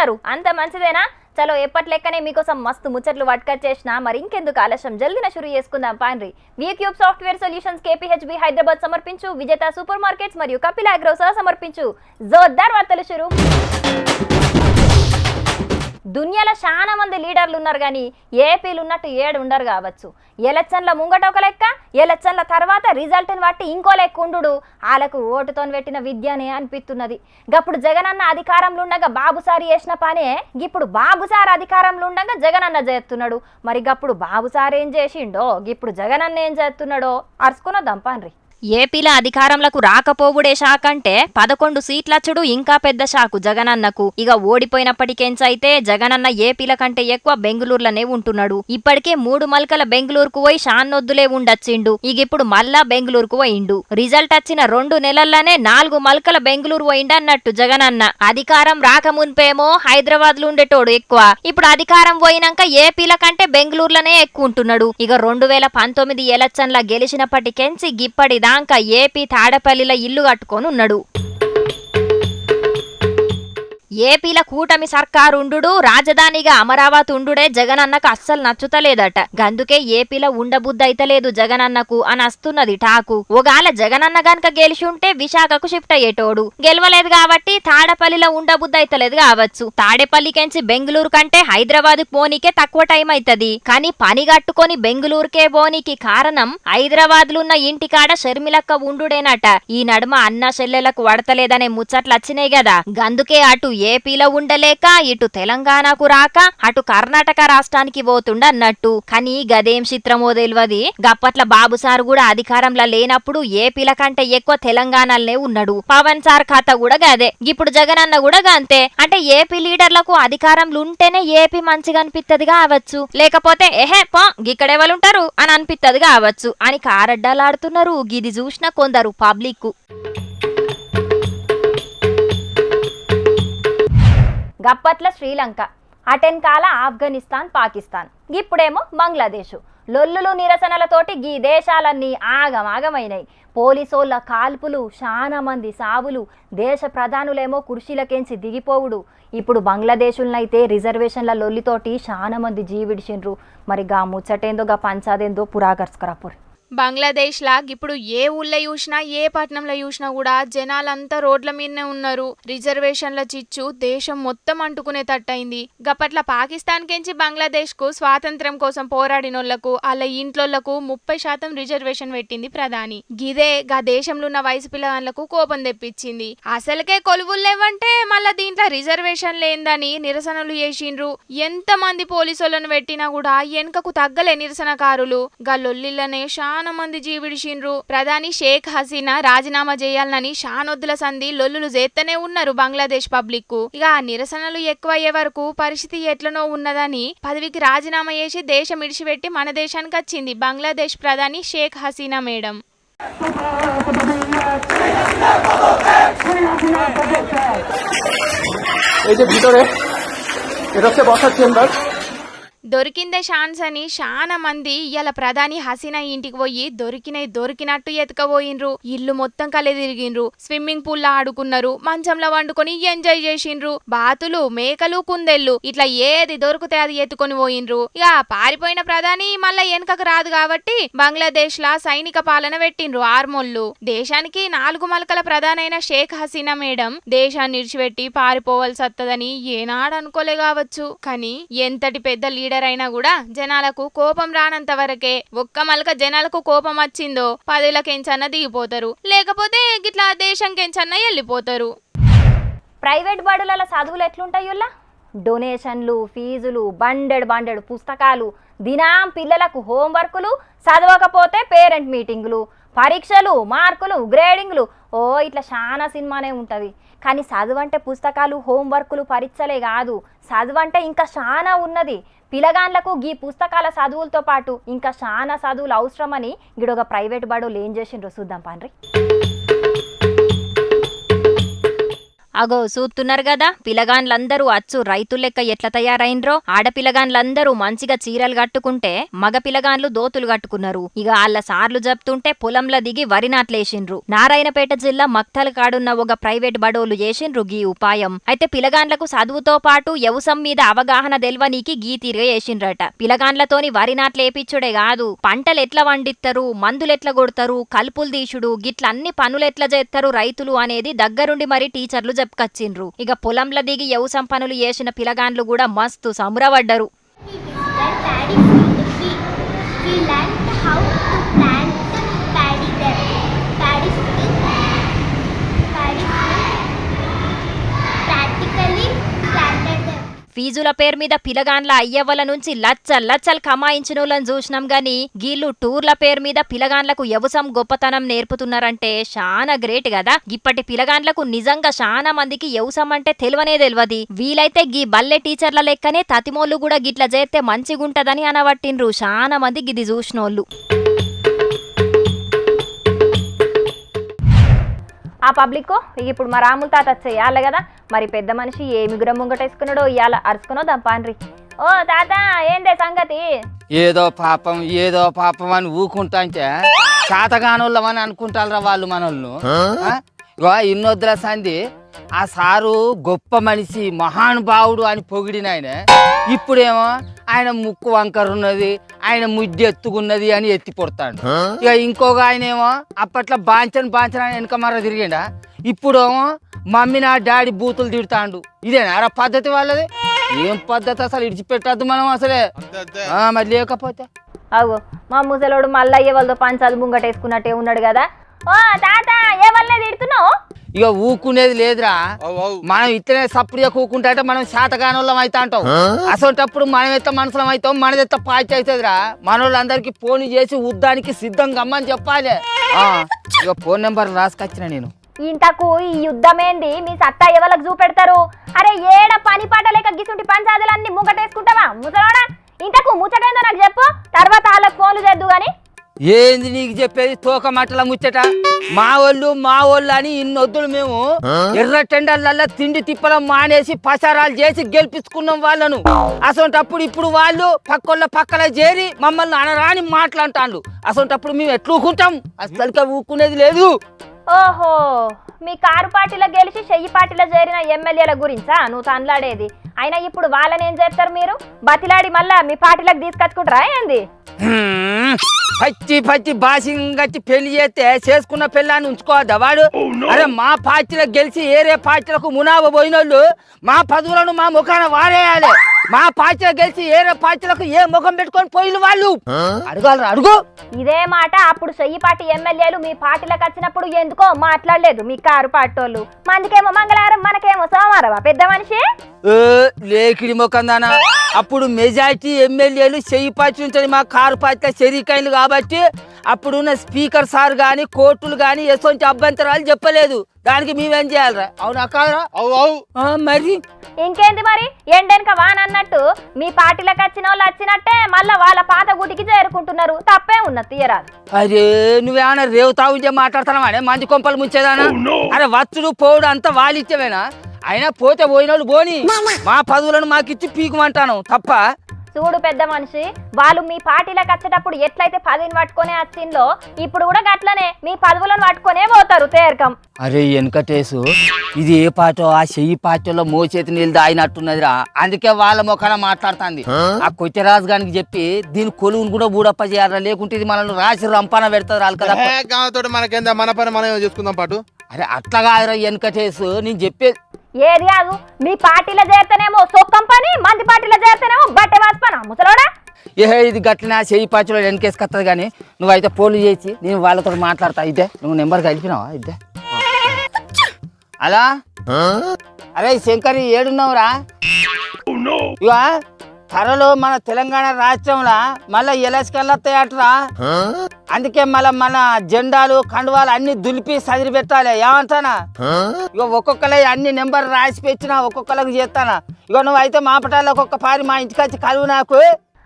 ఎట్లున్నారు అంత మంచిదేనా? చలో ఎప్పట్లెక్కనే మీకోసం మస్తు ముచ్చట్లు పట్టుకొచ్చేసిన మరి ఇంకెందుకు ఆలస్యం? జల్దిన షురు చేసుకుందాం పాన్రి cube software solutions KPHB Hyderabad సమర్పించు విజేత సూపర్ మార్కెట్స్ మరియు కపిల్ అగ్రో సహ సమర్పించు. జోర్దార్ వార్తలు షురు. దునియాలో చాలా మంది లీడర్లు ఉన్నారు కానీ ఏపీలు ఉన్నట్టు ఏడు ఉండరు కావచ్చు. ఎలక్షన్ల ముంగట ఒక లెక్క ఎలక్షన్ల తర్వాత రిజల్ట్ని బట్టి ఇంకో లెక్క ఉండు వాళ్ళకు ఓటుతో పెట్టిన విద్యనే అనిపిస్తున్నది. గప్పుడు జగనన్న అధికారంలో ఉండగా బాబుసారి చేసిన పనే ఇప్పుడు బాబుసారి అధికారంలో ఉండగా జగనన్న చేస్తున్నాడు. మరి గప్పుడు బాబుసారి ఏం చేసిండో ఇప్పుడు జగనన్న ఏం చేస్తున్నాడో అరుచుకున్న దంపాన్రి ఏపీల అధికారంలకు రాకపోవుడే షాక్ అంటే పదకొండు సీట్లచ్చుడు ఇంకా పెద్ద షాకు జగనన్నకు. ఇక ఓడిపోయినప్పటికేంచైతే జగనన్న ఏపీల కంటే ఎక్కువ బెంగళూరులోనే ఉంటున్నాడు. ఇప్పటికే మూడు మల్కల బెంగళూరుకు పోయి షాన్నొద్దులే ఉండొచ్చిండు. ఇక ఇప్పుడు మళ్ళా బెంగళూరుకు పోయిండు. రిజల్ట్ వచ్చిన రెండు నెలల్లోనే నాలుగు మల్కల బెంగళూరు పోయిండు అన్నట్టు జగనన్న. అధికారం రాకమున్పేమో హైదరాబాద్లో ఉండేటోడు ఎక్కువ. ఇప్పుడు అధికారం పోయినాక ఏపీల కంటే బెంగళూరులోనే ఎక్కువ ఉంటున్నాడు ఇక రెండు వేల పంతొమ్మిది ఎలక్షన్ల గెలిచినప్పటికెంచి గిప్పటి దాకా ఏపీ తాడపల్లిలో ఇల్లు కట్టుకొని ఉన్నాడు. ఏపీల కూటమి సర్కారు ఉండు రాజధానిగా అమరావతి ఉండుడే జగనన్నకు అస్సలు నచ్చుతలేదట. గందుకే ఏపీలో ఉండబుద్దైతలేదు అయితలేదు జగనన్నకు అని వస్తున్నది టాకు ఒకవేళ జగనన్న గనక గెలిచి ఉంటే విశాఖకు షిఫ్ట్ అయ్యేటోడు. గెలవలేదు కాబట్టి తాడపల్లిలో ఉండబుద్ధి అయితలేదు కావచ్చు తాడేపల్లికెంచి బెంగళూరు కంటే హైదరాబాద్ పోనీకే తక్కువ టైం అవుతది కానీ పని కట్టుకొని బెంగళూరుకే పోనీకి కారణం హైదరాబాద్ ఉన్న ఇంటికాడ షర్మిలక్క ఉండుడేనట. ఈ నడుమ అన్న చెల్లెలకు వడతలేదనే ముచ్చట్లు వచ్చినాయి కదా గందుకే అటు ఏపీలో ఉండలేక ఇటు తెలంగాణకు రాక అటు కర్ణాటక రాష్ట్రానికి పోతుండ అన్నట్టు కానీ గదేం చిత్రమో తెలియదు గప్పట్ల బాబు సార్ కూడా అధికారంలో లేనప్పుడు ఏపీల కంటే ఎక్కువ తెలంగాణలోనే ఉన్నాడు. పవన్ సార్ కథ కూడా గదే. ఇప్పుడు జగన్ అన్న కూడా అంతే అంటే ఏపీ లీడర్లకు అధికారంలు ఉంటేనే ఏపీ మంచిగా అనిపిస్తుంది కావచ్చు. లేకపోతే ఎహే పో గిక్కడెవలుంటారు అని అనిపిస్తుంది కావచ్చు. అని కారడ్డాలాడుతున్నారు. గిది చూసిన కొందరు పబ్లిక్ గప్పట్ల శ్రీలంక అటెన్కాల ఆఫ్ఘనిస్తాన్ పాకిస్తాన్ ఇప్పుడేమో బంగ్లాదేశ్. లొల్లులు నిరసనలతోటి గీ దేశాలన్నీ ఆగమాగమైనాయి. పోలీసోళ్ళ కాల్పులు చాలా మంది సావులు దేశ ప్రధానులేమో కుర్చీలకేంచి దిగిపోవుడు. ఇప్పుడు బంగ్లాదేశులనైతే రిజర్వేషన్ల లొల్లితోటి చాలా మంది జీవిడిచిండ్రు. మరి గా ముచ్చటేందో గా పంచాదేందో పురాగర్స్కరాపురి బంగ్లాదేశ్లా ఇప్పుడు ఏ ఊళ్ళో చూసినా ఏ పట్టణంలో చూసినా కూడా జనాలంతా రోడ్ల మీదనే ఉన్నారు. రిజర్వేషన్ల చిచ్చు దేశం మొత్తం అంటుకునే తట్టయింది. గప్పట్ల పాకిస్తాన్ కెంచి బంగ్లాదేశ్కు స్వాతంత్ర్యం కోసం పోరాడినోళ్ళకు అలా ఇంట్లోళ్ళకు ముప్పై శాతం రిజర్వేషన్ పెట్టింది ప్రధాని. గిదే గా దేశంలో ఉన్న వయసు పిల్లగాళ్ళకు కోపం తెప్పించింది. అసలుకే కొలువులు లేవంటే మళ్ళా దీంట్లో రిజర్వేషన్ లేందని నిరసనలు చేసిండ్రు. ఎంత మంది పోలీసులను పెట్టినా కూడా వెనుకకు తగ్గలే నిరసనకారులు. గా లొల్లిల్లనే చాలా మంది జీవిడిచిండ్రు ప్రధాని షేక్ హసీనా రాజీనామా చేయాలని షానొద్దుల సంధి లొల్లులు చేస్తూనే ఉన్నారు బంగ్లాదేశ్ పబ్లిక్ కు ఇక ఆ నిరసనలు ఎక్కువ అయ్యే వరకు పరిస్థితి ఎట్లనో ఉన్నదని పదవికి రాజీనామా చేసి దేశం ఇడిచిపెట్టి మన దేశానికి వచ్చింది బంగ్లాదేశ్ ప్రధాని షేక్ హసీనా మేడం এই যে ভিতরে এটা হচ্ছে বসার চেম্বার దొరికిందే ఛాన్స్ అని చాలా మంది ఇవాళ ప్రధాని హసీనా ఇంటికి పోయి దొరికినవి దొరికినట్టు ఎతకపోయినరు ఇల్లు మొత్తం కలే తిరిగిండ్రు స్విమ్మింగ్ పూల్లో ఆడుకున్నారు. మంచంలో వండుకొని ఎంజాయ్ చేసిండ్రు. బాతులు మేకలు కుందెళ్ళు ఇట్లా ఏది దొరికితే అది ఎత్తుకొని పోయిండ్రు. ఇక పారిపోయిన ప్రధాని మళ్ళా వెనుకకు రాదు కాబట్టి బంగ్లాదేశ్ లా సైనిక పాలన పెట్టిండ్రు ఆర్మోళ్ళు. దేశానికి నాలుగు మలకల ప్రధానైన షేక్ హసీనా మేడం దేశాన్ని విడిచిపెట్టి పారిపోవాల్సి వత్తదని ఏనాడు అనుకోలే కావచ్చు. కానీ ఎంతటి పెద్ద లీడర్ అయినా కూడా జనాలకు కోపం రానంత వరకే ఒక్క మలక జనాలకు కోపం వచ్చిందో పదులకెంచన్న దిగిపోతారు. లేకపోతే గిట్లా దేశం కెంచన్న వెళ్ళిపోతారు ప్రైవేట్ బడుల చదువులు ఎట్లుంటాయుల్లా డొనేషన్లు ఫీజులు బండెడ్ బండెడ్ పుస్తకాలు దినాం పిల్లలకు హోంవర్కులు చదవకపోతే పేరెంట్ మీటింగులు పరీక్షలు మార్కులు గ్రేడింగ్లు. ఓ ఇట్లా చాలా సినిమానే ఉంటుంది. కానీ చదువంటే పుస్తకాలు హోంవర్కులు పరీక్షలే కాదు. చదువంటే ఇంకా చాలా ఉన్నది. పిలగాన్లకు గీ పుస్తకాల చదువులతో పాటు ఇంకా చాలా చదువులు అవసరమని గిడొక ప్రైవేట్ బడులు ఏం చేసిండ్రు చూద్దాం పాన్రి అగో చూస్తున్నారు కదా పిలగాన్లందరూ అచ్చు రైతులెక్క ఎట్లా తయారైనరో ఆడపిలగాన్లందరూ మంచిగా చీరలు కట్టుకుంటే మగ పిలగాన్లు దోతులు కట్టుకున్నారు. ఇక వాళ్ళ సార్లు చెప్తుంటే పొలంలో దిగి వరి నాట్లేసిండ్రు. నారాయణపేట జిల్లా మక్తల్ కాడున్న ఒక ప్రైవేట్ బడోలు చేసిండ్రు గీ ఉపాయం. అయితే పిలగాన్లకు చదువుతో పాటు యవసం మీద అవగాహన తెల్వనీకి గీ తీరుగా చేసిండ్రట. పిలగాన్లతోని వరి నాట్లేపిచ్చుడే కాదు పంటలు ఎట్లా వండిస్తారు మందులు ఎట్లా కొడతారు? కలుపులు తీసుడు? గిట్ల అన్ని పనులు ఎట్లా చేస్తారు రైతులు అనేది దగ్గరుండి మరి టీచర్లు కచ్చిండ్రు ఇక పొలంలో దిగి యవసం పనులు చేసిన పిలగాన్లు కూడా మస్తు సమురబడ్డరు ఫీజుల పేరు మీద పిలగాన్ల అయ్యవ్వల నుంచి లచ్చల్ లచ్చల్ కమాయించినోళ్ళని చూసినాం గాని గీళ్ళు టూర్ల పేరు మీద పిలగాన్లకు యవసం గొప్పతనం నేర్పుతున్నారంటే చాలా గ్రేట్ కదా ఇప్పటి పిలగాన్లకు నిజంగా చాలా మందికి యవసం అంటే తెలివనే తెలియదు వీలైతే గీ బల్లె టీచర్ల లెక్కనే తతిమోళ్ళు కూడా గిట్ల చేస్తే మంచిగుంటదని అనబట్టిండ్రు చాలా మంది గిది చూసినోళ్ళు. ఆ పబ్లిక్ ఇప్పుడు మా రాముల తాత చేయాలి కదా. మరి పెద్ద మనిషి ఏమి గురం ముంగటేసుకున్నాడో ఇవాళ అరుచుకునో దాంపాన్రి ఓ తాత ఏందే సంగతి? ఏదో పాపం ఏదో పాపం అని ఊకుంటా అంటే శాతగానోళ్ళమని అనుకుంటారా వాళ్ళు? ఇగో ఇన్నొద్దుల సంధి ఆ సారు గొప్ప మనిషి మహానుభావుడు అని పొగిడిన ఆయన. ఇప్పుడేమో ఆయన ముక్కు వంకర ఉన్నది ఆయన ముద్దు ఎత్తుకున్నది అని ఎత్తి పొడతాడు ఇక ఇంకొక ఆయన ఏమో అప్పట్లో బాంచన్ బాంచన్ అని వెనక మర తిరిగిండా. ఇప్పుడేమో మమ్మీ నా డాడీ బూతులు తిడతాండు. ఇదేనా? రా పద్ధతి వాళ్ళది? ఏం పద్ధతి అసలు? ఇడిచిపెట్టద్దు మనం అసలే. ఆ, మరి లేకపోతే? అగో మా ముసలోడు మల్లయ్య వాళ్ళతో పంచాలు ముంగటేసుకున్నట్టే ఉన్నాడు కదా. ఓ తాత ఏ వల్లే తిడుతున్నావు? ఇక ఊకునేది లేదురా. మనం ఇట్లనే సప్పుడుగా కూకుంటే మనం శాతగానోళ్ళం అయితే అంటాం అసలుటప్పుడు మనం ఎత్త మనుషులం అవుతాం మనది ఎత్త పాచి అవుతుందిరా మనోళ్ళందరికీ ఫోన్ చేసి ఉద్దానికి సిద్ధంగా గమ్మని చెప్పాలి. ఆ, ఇక ఫోన్ నెంబర్ రాసుకొచ్చిన నేను. ఇంతకు ఈ యుద్ధమేంది? మీ సత్తా ఎవరికి చూపెడతారు? అరే ఏడ పని పాట లేక గిసుంటి పంచాదులన్నీ ముంగటేసుకుంటావా? ముసలోడా? ఇంతకు ముచ్చటైందో నాకు చెప్పు. తర్వాత వాళ్ళకి ఫోన్లు చేద్దు గాని ఏంది నీకు చెప్పేది తోక మట్టల ముచ్చట? మా వాళ్ళు మా వాళ్ళు అని ఇన్నొద్దులు మేము ఎర్ర టెండర్లల్లో తిండి తిప్పలం మానేసి పసారాలు చేసి గెలిపించుకున్నాం వాళ్ళను. అసొంటప్పుడు ఇప్పుడు వాళ్ళు పక్కోళ్ళ పక్కన చేరి మమ్మల్ని అనరాని మాట్లాడుతాండు అసొంటప్పుడు మేము ఎట్లుకుంటాం అసలుగా ఊకునేది లేదు. ఓహో మీ కారు పార్టీలో గెలిచి చెయ్యి పార్టీలో చేరిన ఎమ్మెల్యేల గురించా? నువ్వు తనలాడేది. అయినా ఇప్పుడు వాళ్ళని ఏం చేస్తారు మీరు? బతిలాడి మళ్ళా మీ పార్టీలకు తీసుకొచ్చుకుంటారా ఏంది? పచ్చి పచ్చి బాసింగచ్చి పెళ్ళి చేస్తే చేసుకున్న పెళ్ళాన్ని ఉంచుకోవద్దా వాడు? అరే మా పార్టీలకు గెలిచి ఏరే పార్టీలకు మునాబ పోయినోళ్ళు మా పదవులను మా ముఖాన వారేయాలి మా పార్టీలో గెలిచి ఏరే పార్టీలకు ఏ ముఖం పెట్టుకొని పోయిన వాళ్ళు? అడగాలరా అడుగు. ఇదే మాట అప్పుడు చెయ్యి పార్టీ ఎమ్మెల్యేలు మీ పార్టీలకు వచ్చినప్పుడు ఎందుకో మాట్లాడలేదు మీ కారు పార్టోళ్ళు మందికేమో మంగళవారం మనకేమో సోమవారం పెద్ద మనిషి? లేకిడి ముఖం దానా అప్పుడు మెజార్టీ ఎమ్మెల్యేలు చెయ్యి పార్టీ ఉంటుంది మా కారు పార్టీలో చెరికాయలు కాబట్టి అప్పుడున్న స్పీకర్ సార్ కానీ కోర్టులు కానీ ఎటువంటి అభ్యంతరాలు చెప్పలేదు. దానికి మేమేం చేయాలరా? అవునా కాదరా? అవు అవు. ఆ, మరి? ఇంకేంది మరి? ఎండెనక వాన అన్నట్టు మీ పార్టీలకు వచ్చిన వాళ్ళు వచ్చినట్టే మళ్ళా వాళ్ళ పాత గుడికి చేరుకుంటున్నారు. తప్పే ఉన్నది తీయరాదు. అరే నువ్వేమన్నా రేవుతావు మాట్లాడుతున్నావా? అనే మంది కొంపలు ముంచేదానా? అరే వచ్చుడు పోవుడు అంతా వాళ్ళిచ్చేవేనా? అయినా పోతే పోయినోళ్ళు పోని. మా పదవులను మాకిచ్చి పీకుమంటాను. తప్ప చూడు పెద్ద మనిషి వాళ్ళు మీ పార్టీలకు వచ్చేటప్పుడు ఎట్లయితే పదిని పట్టుకొనే వచ్చిందో ఇప్పుడు కూడా గట్లనే మీ పదవులను పట్టుకొనే పోతారు తేరకం. అరే వెనకటేసు ఇది ఏ పాటో? ఆ చెయ్యి పాటలో మోచేతి నీళ్ళు దాయినట్టున్నదిరా అందుకే వాళ్ళ ముఖాన మాట్లాడుతుంది. ఆ కొట్టరాజు గారికి చెప్పి దీని కొలువును కూడా బూడప్ప చేయాలరా లేకుంటే ఇది మనల్ని రాసి రంపాన పెడతారు వాళ్ళు కదా మనకేందా? మన పని మనం చూసుకుందాం పాటు. అరే అట్లా కాదురా వెనకటేసు నేను చెప్పేది ఏది కాదు మీ పార్టీలో చేరితేనేమో సొక్కం పని మంది పార్టీలో చేరితేనేమో బట్టె వాసుపన ముసలోడా? ఏ ఇది గట్లనే? చెయ్యి పాచలో వెనకేసుకొస్తుంది కానీ నువ్వైతే ఫోన్లు చేసి నేను వాళ్ళతో మాట్లాడతా. ఇద్దే నువ్వు నెంబర్ కలిపినావా? ఇద్దే అలా? అరే శంకరి ఏడున్నావురా? ఇక త్వరలో మన తెలంగాణ రాష్ట్రంలో మళ్ళీ ఎలక్షన్లు వస్తాయట్రా? అందుకే మళ్ళీ మన జెండాలు కండువాలు అన్ని దులిపి సదిరి పెట్టాలి. ఏమంటానా? ఇక ఒక్కొక్కలే అన్ని నెంబర్ రాసి పెట్టినా ఒక్కొక్కరికి చేస్తానా? ఇక నువ్వు అయితే మా పటాలు ఒక్కొక్క పారి మా ఇంటికి వచ్చి కలువు నాకు.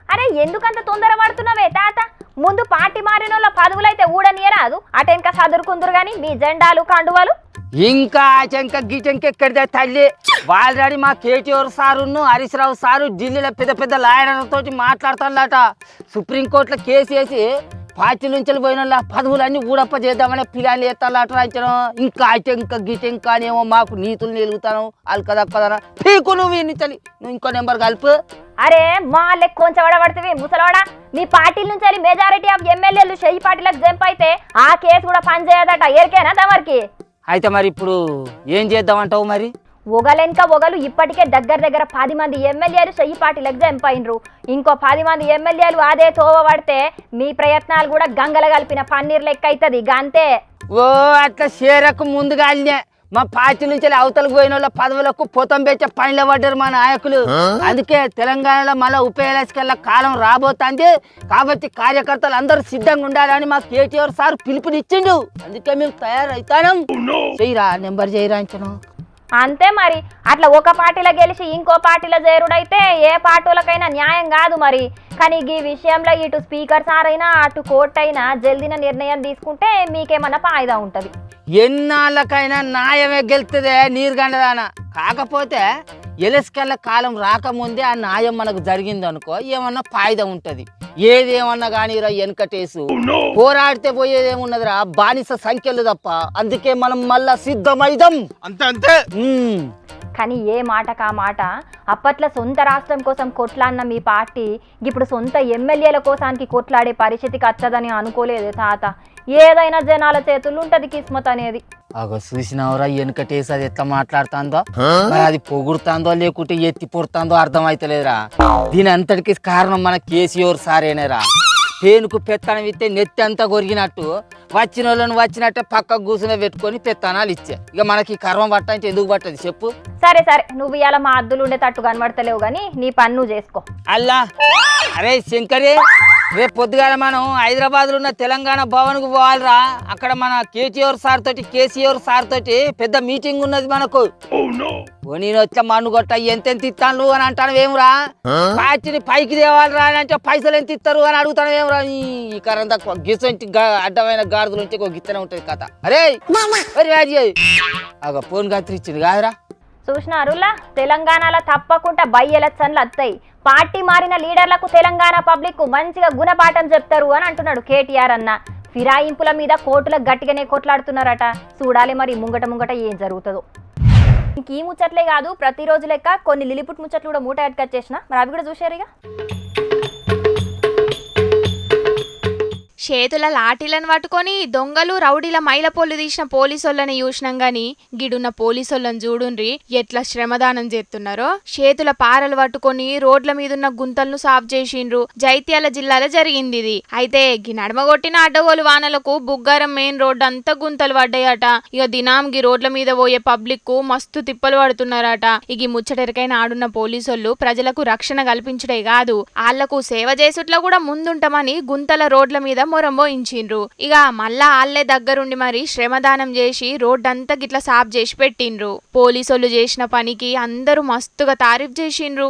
అరే ఎందుకంత తొందర పడుతున్నావే తాత? ముందు పార్టీ మారిన వాళ్ళ పదవులైతే ఊడనియరాదు. అటెనక చదురుకుందరు గాని మీ జెండాలు కండువాలు? ఇంకా చెంక గీచంక ఎక్కడిదే తల్లి? వాళ్ళని మా కేటీఆర్ సారును హరీష్ రావు సారు ఢిల్లీలో పెద్ద పెద్ద లాయర్లతో మాట్లాడుతాడట సుప్రీంకోర్టులో కేసు వేసి పార్టీ నుంచి పోయిన వాళ్ళ పదవులన్నీ ఊడప్ప చేద్దామనే పిల్లలు ఎత్తాలట రాయించను ఇంకా ఇంకా గిటెంక అనేమో మాకు నీతులు నిలుగుతాను. అల్కదక్కదన పీకు నువ్వు ఇన్నిచలి నువ్వు ఇంకో నెంబర్ కలుపు. అరే మా లెక్క కొంచెం పడబడుతుంది ముసలోడా మీ పార్టీల నుంచి మెజారిటీ ఆఫ్ ఎమ్మెల్యేలు చెయ్యి పార్టీలకు జంప్ అయితే ఆ కేసు కూడా పనిచేయదట ఎరికేనా తమరికి? అయితే మరి ఇప్పుడు ఏం చేద్దామంటావు మరి? ఒగలెనక ఒగలు ఇప్పటికే దగ్గర దగ్గర పది మంది ఎమ్మెల్యేలు చెయ్యి పార్టీలకు జంప్ అయినరు ఇంకో పది మంది ఎమ్మెల్యేలు అదే తోవ పడితే మీ ప్రయత్నాలు కూడా గంగల కలిపిన పన్నీర్ లెక్క అవుతుంది గంతే. ఓ అట్లా షేరకు ముందుగా అల్లే మా పార్టీ నుంచి అవతలకు పోయిన వాళ్ళ పదవులకు పొతం పెంచే పనిలో పడ్డారు మా నాయకులు. అందుకే తెలంగాణలో మళ్ళీ ఉప ఎలక్షన్ల కాలం రాబోతుంది. కాబట్టి కార్యకర్తలు అందరూ సిద్ధంగా ఉండాలని మా కేటీఆర్ సార్ పిలుపునిచ్చిండు. అందుకే మేము తయారవుతాం చెయ్యరా నెంబర్ చేయరా అంచను. అంతే మరి. అట్లా ఒక పార్టీలో గెలిచి ఇంకో పార్టీలో చేరుడైతే ఏ పార్టీలకైనా న్యాయం కాదు మరి. కానీ ఈ విషయంలో ఇటు స్పీకర్ సార్ అయినా అటు కోర్టు అయినా జల్దిన నిర్ణయం తీసుకుంటే మీకేమన్నా ఫాయిదా ఉంటుంది. ఎన్నాళ్ళకైనా న్యాయమే గెలుతుందే నీరు గండదాన కాకపోతే ఎలస్కెళ్ళ కాలం రాకముందే ఆ న్యాయం మనకు జరిగింది అనుకో ఏమన్నా ఫాయిదా ఉంటది. ఏదేమన్నా కానీ రా వెనకటేసు పోరాడితే పోయేదేమున్నదిరా బానిస సంఖ్యలు తప్ప. అందుకే మనం మళ్ళా సిద్ధమైదం. అంతే అంతే. కానీ ఏ మాటకా మాట? అప్పట్లో సొంత రాష్ట్రం కోసం కొట్లాడిన మీ పార్టీ ఇప్పుడు సొంత ఎమ్మెల్యేల కోసానికి కొట్లాడే పరిస్థితికి వచ్చదని అనుకోలేదు తాత. ఏదైనా జనాల చేతుల్లో ఉంటది కిస్మత్ అనేది. అగో చూసినవరా వెనకటేసి అది ఎట్లా మాట్లాడుతుందో? మరి అది పొగుడుతుందో లేకుంటే ఎత్తి పొడుతుందో అర్థమైతలేదురా. దీని అంతటికి కారణం మన కేసీఆర్ సారేనేరా. పేనుకు పెత్తనం ఇస్తే నెత్తి అంతా కొరిగినట్టు వచ్చిన వాళ్ళని వచ్చినట్టే పక్కకు కూర్చుని పెట్టుకొని పెత్తనాలు ఇచ్చే. ఇక మనకి కర్మ పట్టంటే ఎందుకు పట్టదు? చెప్పు. సరే సరే. నువ్వు ఇలా మా అద్దులు ఉండేటట్టు కనబడతలేవు కానీ నీ పని నువ్వు చేసుకో. అల్లా. అరే శంకరే రేపు పొద్దుగాల మనం హైదరాబాద్లో ఉన్న తెలంగాణ భవన్కు పోవాలిరా. అక్కడ మన కేటీఆర్ సార్ తోటి కేసీఆర్ సార్ తోటి పెద్ద మీటింగ్ ఉన్నది మనకు. ఓ నేను వచ్చా మన్ను కొట్ట. ఎంతెంత ఇస్తాను అని అంటాను ఏమురా? పార్టీని పైకి తేవాలిరా అని అంటే పైసలు ఎంత ఇస్తారు అని అడుగుతాను ఏమురా? ఈ ఈ కరం తక్కువ. గిసంటి గా- అడ్డమైన గాడిదలు ఉంటే ఒక గిత్తనే ఉంటది కథ. అరే! అగ ఫోన్ గాత్రి ఇచ్చింది కాదురా. చూసినారులా తెలంగాణలో తప్పకుండా బై ఎలక్షన్లు వస్తాయి. పార్టీ మారిన లీడర్లకు తెలంగాణ పబ్లిక్ మంచిగా గుణపాఠం చెప్తారు అని అంటున్నాడు కేటీఆర్ అన్న. ఫిరాయింపుల మీద కోర్టులకు గట్టిగానే కొట్లాడుతున్నారట. చూడాలి మరి ముంగట ముంగట ఏం జరుగుతుందో. ఇంక ఈ ముచ్చట్లే కాదు ప్రతిరోజు లెక్క కొన్ని లిలిపుట్ ముచ్చట్లు కూడా మూట ఎట్టుకొచ్చేసిన మరి అవి కూడా చూసారు చేతుల లాఠీలను పట్టుకొని దొంగలు రౌడీల మైలపోలు తీసిన పోలీసోళ్ళని చూసినాం గాని గిడున్న పోలీసోళ్ళని చూడుండ్రి. ఎట్లా శ్రమదానం చేస్తున్నారో? చేతుల పారలు పట్టుకొని రోడ్ల మీదున్న గుంతలను సాఫ్ చేసిండ్రు. జైత్యాల జిల్లాలో జరిగింది ఇది. అయితే గి నడమగొట్టిన అడ్డగోలు వానలకు బుగ్గారం మెయిన్ రోడ్డు అంతా గుంతలు పడ్డాయట. ఇక దినాం గి రోడ్ల మీద పోయే పబ్లిక్కు మస్తు తిప్పలు పడుతున్నారట. ఇక ముచ్చటెరకైన ఆడున్న పోలీసోళ్ళు ప్రజలకు రక్షణ కల్పించడే కాదు. ఆళ్ళకు సేవ చేసుట్లో కూడా ముందుంటామని గుంతల రోడ్ల మీద మొరంబోయించిండ్రు ఇక మళ్ళా ఆళ్ళే దగ్గరుండి మరి శ్రమదానం చేసి రోడ్డంతా గిట్ల సాఫ్ చేసి పెట్టిండ్రు. పోలీసోళ్ళు చేసిన పనికి అందరూ మస్తుగా తారీఫ్ చేసిండ్రు.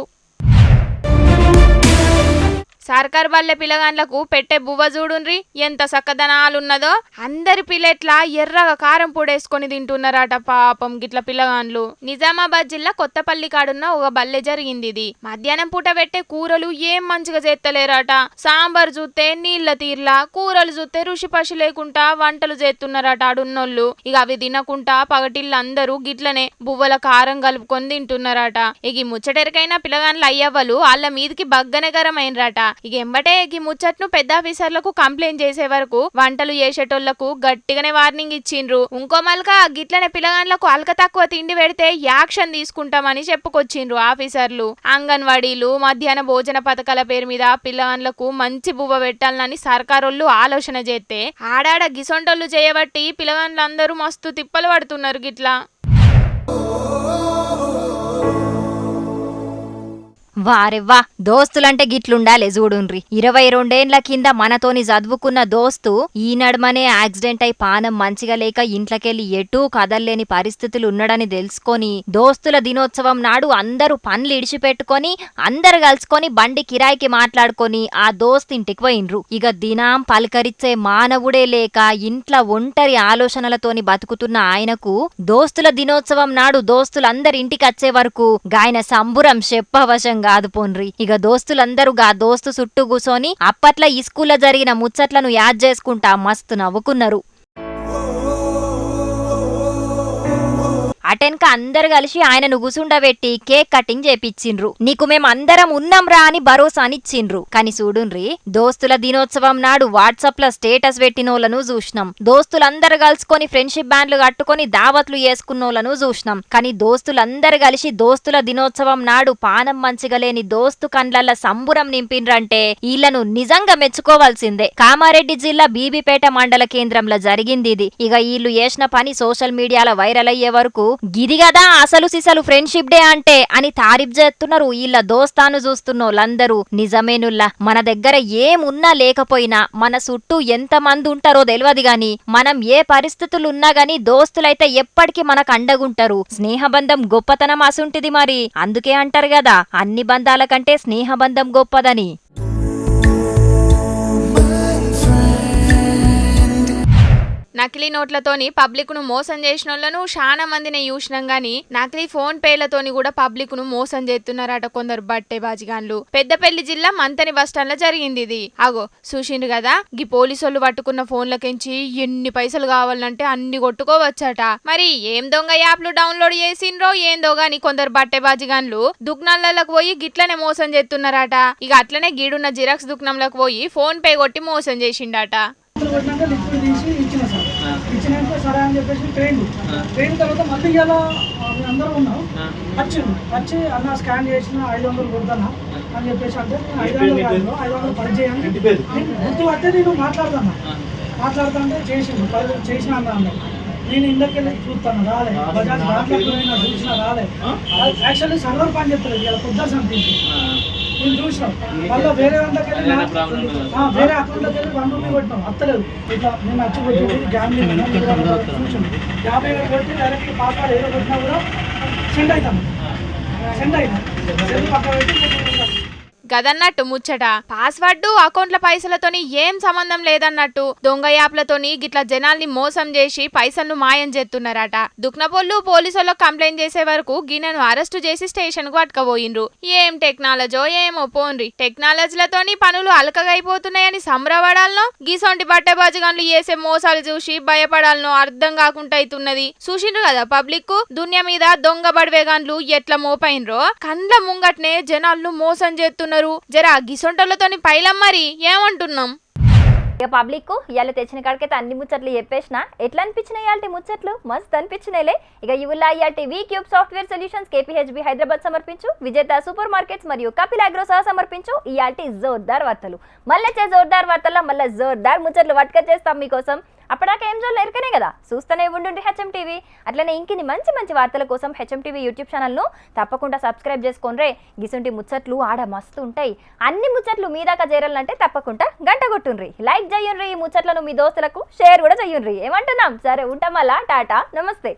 సర్కార్ బల్లె పిల్లగాండ్లకు పెట్టే బువ్వ చూడుండ్రి ఎంత సక్కదనాలున్నదో. అందరి పిల్లెట్లా ఎర్రగా కారం పొడేసుకొని తింటున్నారట పాపం గిట్ల పిల్లగాండ్లు నిజామాబాద్ జిల్లా కొత్తపల్లి కాడున్న ఒక బల్లె జరిగింది ఇది మధ్యాహ్నం పూట పెట్టే కూరలు ఏం మంచిగా చేస్తలేరట సాంబార్ చూస్తే నీళ్ళ తీర్లా కూరలు చూస్తే రుషి పశు లేకుండా వంటలు చేస్తున్నారట ఆడున్నోళ్ళు. ఇక అవి తినకుండా పగటిళ్ళు అందరూ గిట్లనే బువ్వల కారం కలుపుకొని తింటున్నారట. ఇక ఈ ముచ్చటెరకైనా పిల్లగాండ్ల అయ్యవ్వలు వాళ్ళ మీదకి బగ్గనగరమైనరట ఇక ఎంబటే ఈ ముచ్చట్ను పెద్ద ఆఫీసర్లకు కంప్లైంట్ చేసే వరకు వంటలు చేసేటోళ్ళకు గట్టిగానే వార్నింగ్ ఇచ్చిండ్రు. ఇంకో మల్క గిట్లనే పిల్లగాండ్లకు అల్క తక్కువ తిండి పెడితే యాక్షన్ తీసుకుంటామని చెప్పుకొచ్చిండ్రు ఆఫీసర్లు. అంగన్వాడీలు మధ్యాహ్న భోజన పథకాల పేరు మీద పిల్లగాండ్లకు మంచి బువ్వ పెట్టాలని సర్కారోళ్ళు ఆలోచన చేస్తే ఆడాడ గిసొంటోళ్ళు చేయబట్టి పిల్లగాండ్లందరూ మస్తు తిప్పలు పడుతున్నారు గిట్లా. వారెవ్వా దోస్తులంటే గిట్లుండాలే చూడుండ్రి ఇరవై రెండేండ్ల కింద మనతోని చదువుకున్న దోస్తు ఈ నడమనే యాక్సిడెంట్ అయి పానం మంచిగా లేక ఇంట్లకెళ్ళి ఎటూ కదల్లేని పరిస్థితులు ఉన్నడని తెలుసుకొని దోస్తుల దినోత్సవం నాడు అందరూ పనులు ఇడిచిపెట్టుకొని అందరు కలుసుకొని బండి కిరాయికి మాట్లాడుకొని ఆ దోస్త్ ఇంటికి పోయినరు ఇక దినాం పలకరించే మానవుడే లేక ఇంట్ల ఒంటరి ఆలోచనలతోని బతుకుతున్న ఆయనకు దోస్తుల దినోత్సవం నాడు దోస్తులందరి ఇంటికి వచ్చే వరకు గాయన సంబురం చెప్పవశంగా కాదు పోన్రి ఇక దోస్తులందరూ గా దోస్తు చుట్టూ కూసోని అప్పట్ల ఈ స్కూల్లో జరిగిన ముచ్చట్లను యాద్ చేసుకుంటా మస్తు నవ్వుకున్నారు. అటెన్క అందరు కలిసి ఆయనను గుసుండబెట్టి కేక్ కటింగ్ చేపిచ్చిండ్రు. నీకు మేము అందరం ఉన్నాం రా అని భరోసానిచ్చిండ్రు. కాని చూడుండ్రి దోస్తుల దినోత్సవం నాడు వాట్సాప్లో స్టేటస్ పెట్టినోళ్ళను చూసినాం. దోస్తులందరు కలుసుకొని ఫ్రెండ్షిప్ బ్యాండ్లు కట్టుకొని దావత్లు చేసుకున్నోళ్ళను చూసినాం. కానీ దోస్తులందరు కలిసి దోస్తుల దినోత్సవం నాడు పానం మంచిగా లేని దోస్తు కండ్లల్ల సంబురం నింపిండ్రంటే ఈళ్ళను నిజంగా మెచ్చుకోవాల్సిందే. కామారెడ్డి జిల్లా బీబీపేట మండల కేంద్రంలో జరిగింది ఇది. ఇక వీళ్ళు చేసిన పని సోషల్ మీడియాలో వైరల్ అయ్యే వరకు గిది కదా అసలు సిసలు ఫ్రెండ్షిప్ డే అంటే అని తారీఫ్ చేస్తున్నారు. వీళ్ళ దోస్తాను చూస్తున్నోళ్ళందరూ. నిజమేనుల్లా మన దగ్గర ఏమున్నా లేకపోయినా మన చుట్టూ ఎంత మంది ఉంటారో తెలియదు గాని మనం ఏ పరిస్థితులు ఉన్నా గాని దోస్తులైతే ఎప్పటికీ మనకు అండగుంటారు. స్నేహబంధం గొప్పతనం అసుంటిది మరి. అందుకే అంటారు కదా అన్ని బంధాల కంటే స్నేహబంధం గొప్పదని. నకిలీ నోట్లతోని పబ్లిక్ను మోసం చేసిన వాళ్ళను చాలా మందిని చూసినాం గాని నకిలీ ఫోన్ పేలతోని కూడా పబ్లిక్ను మోసం చేస్తున్నారట కొందరు బట్టే బాజిగాన్లు. పెద్దపల్లి జిల్లా మంతని బస్టాండ్లో జరిగింది ఇది. అగో చూసిండు కదా? గీ పోలీసోళ్ళు పట్టుకున్న ఫోన్లకించి ఎన్ని పైసలు కావాలంటే అన్ని కొట్టుకోవచ్చట. మరి ఏం దొంగ యాప్లు డౌన్లోడ్ చేసిండ్రో ఏందో గాని కొందరు బట్టే బాజిగాన్లు దుగ్నాలకు పోయి గిట్లనే మోసం చేస్తున్నారట ఇక అట్లనే గీడున్న జిరాక్స్ దుకాణంలోకి పోయి ఫోన్ పే కొట్టి మోసం చేసిండట. సార్ అని చెప్పేసి ట్రైన్ ట్రైన్ తర్వాత మళ్ళీ ఇలా మేము అందరం ఉన్నాం. వచ్చిండు వచ్చి అన్న స్కాన్ చేసిన ఐదు వందలు కొడతానా అని చెప్పేసి అంటే నేను ఐదు వందలు కాదు ఐదు వందలు పని నేను గుర్తు పడితే నేను మాట్లాడతాను. మాట్లాడుతా అంటే చేసిండు పది చేసిన అన్న అన్నారు నేను ఇందకెళ్ళి చూస్తాను రాలే. బజాజ్ పోయినా చూసినా రాలే. యాక్చువల్లీ సర్వర్ పని చెప్తలేదు ఇలా పొద్దు సంథింగ్ నేను చూసినాం. మళ్ళీ వేరే దాంట్లోకి వెళ్ళి వేరే అకౌంట్లోకి వెళ్ళి వన్ రూపీ కొట్టినాం. అత్తలేదు. ఇట్లా నేను వచ్చి కొట్టి గ్యామ్లింగ్ చూసాను. యాభై వేలు కొట్టి డైరెక్ట్ పాస్వర్డ్ ఏదో కొట్టినా కూడా సెండ్ అవుతాను సెండ్ అవుతాం. సెండ్ పక్క పెట్టి గదన్నట్టు ముచ్చట. పాస్వర్డ్ అకౌంట్ల పైసలతోని ఏం సంబంధం లేదన్నట్టు దొంగ యాప్లతోని గిట్ల జనాల్ని మోసం చేసి పైసలను మాయం చేస్తున్నారట దుక్నపోళ్ళు పోలీసులకు కంప్లైంట్ చేసే వరకు గిన్నెను అరెస్టు చేసి స్టేషన్కు పట్టుకపోయిండ్రు ఏం టెక్నాలజో ఏమో పోన్రి. టెక్నాలజీలతోని పనులు అలకగైపోతున్నాయని సంబరపడాలనో గీసొంటి బట్టబాజుగాన్లు చేసే మోసాలు చూసి భయపడాలనో అర్థం కాకుండా అవుతున్నది చూసిండ్రు కదా పబ్లిక్ దునియా మీద దొంగ బడివేగాన్లు ఎట్లా మోపైనరో కండ్ల ముంగట్నే జనాలను మోసం చేస్తున్నారు జరా గిసొంటలతోని పైలం మరి ఏమంటున్నాం? ఇక పబ్లిక్ ఇవాళ తెచ్చిన కాడికైతే అన్ని ముచ్చట్లు చెప్పేసిన ఎట్లా అనిపించిన ఇవాళ ముచ్చట్లు? మస్తు అనిపించినాయిలే ఇక ఇవులా ఇవాళ V cube software solutions KPHB Hyderabad సమర్పించు విజేత సూపర్ మార్కెట్స్ మరియు కపిల్ అగ్రో సహా సమర్పించు ఇవాళ జోర్దార్ వార్తలు. మళ్ళీ జోర్దార్ వార్తల్లో మళ్ళీ జోర్దార్ ముచ్చట్లు వట్క చేస్తాం మీకోసం. అప్పటిదాకా ఏం చూడలేరు కనే కదా. చూస్తూనే ఉండుండి హెచ్ఎం టీవీ అట్లనే ఇంకిని మంచి మంచి వార్తల కోసం హెచ్ఎం టీవీ యూట్యూబ్ ఛానల్ను తప్పకుండా సబ్స్క్రైబ్ చేసుకోండి గిసుంటి ముచ్చట్లు ఆడ మస్తు ఉంటాయి అన్ని ముచ్చట్లు మీ దాకా చేరాలంటే తప్పకుండా గంట కొట్టుండ్రి. లైక్ చేయండి ఈ ముచ్చట్లను మీ దోస్తులకు షేర్ కూడా చేయండి ఏమంటున్నాం? సరే ఉంటాం అలా టాటా. నమస్తే.